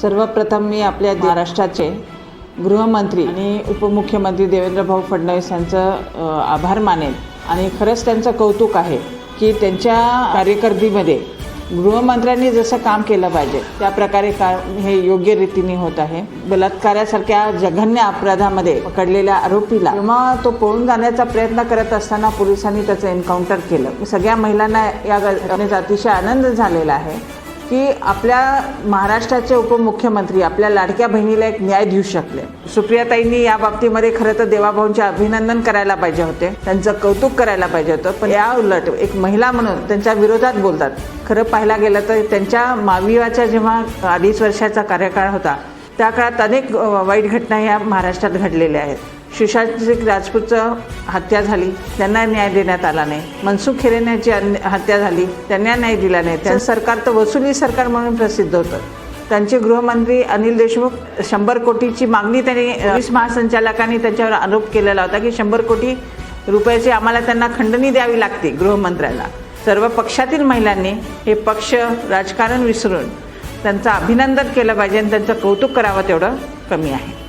सर्वप्रथम मी आपल्या महाराष्ट्राचे गृहमंत्री आणि उपमुख्यमंत्री देवेंद्र भाऊ फडणवीस यांचं आभार मानेन. आणि खरंच त्यांचं कौतुक आहे की त्यांच्या कार्यकर्दीमध्ये गृहमंत्र्यांनी जसं काम केलं पाहिजे त्या प्रकारे काम हे योग्य रीतीने होत आहे. बलात्कारासारख्या जघन्य अपराधामध्ये पकडलेल्या आरोपीला जेव्हा तो पळून जाण्याचा प्रयत्न करत असताना पोलिसांनी त्याचं एन्काउंटर केलं. सगळ्या महिलांना या घटनेचा अतिशय आनंद झालेला आहे. की आपल्या महाराष्ट्राचे उपमुख्यमंत्री आपल्या लाडक्या बहिणीला एक न्याय देऊ शकले. सुप्रियाताईंनी या बाबतीमध्ये खरं तर देवाभाऊंचे अभिनंदन करायला पाहिजे होते. त्यांचं कौतुक करायला पाहिजे होतं. पण या उलट एक महिला म्हणून त्यांच्या विरोधात बोलतात. खरं पाहायला गेलं तर त्यांच्या माविवाच्या जेव्हा अडीच वर्षाचा कार्यकाळ होता त्या काळात अनेक वाईट घटना ह्या महाराष्ट्रात घडलेल्या आहेत. सुशांत सिंग राजपूतचं हत्या झाली त्यांना न्याय देण्यात आला नाही. मनसुख खेरेन्याची अन्य- हत्या झाली त्यांना न्याय दिला नाही. त्या सरकार तर वसुली सरकार म्हणून प्रसिद्ध होतं. त्यांचे गृहमंत्री अनिल देशमुख शंभर कोटीची मागणी त्यांनी पोलीस महासंचालकांनी त्यांच्यावर आरोप केलेला होता की शंभर कोटी रुपयाची आम्हाला त्यांना खंडणी द्यावी लागते गृहमंत्र्याला सर्व पक्षातील महिलांनी हे पक्ष राजकारण विसरून त्यांचं अभिनंदन केलं पाहिजे आणि त्यांचं कौतुक करावं तेवढं कमी आहे.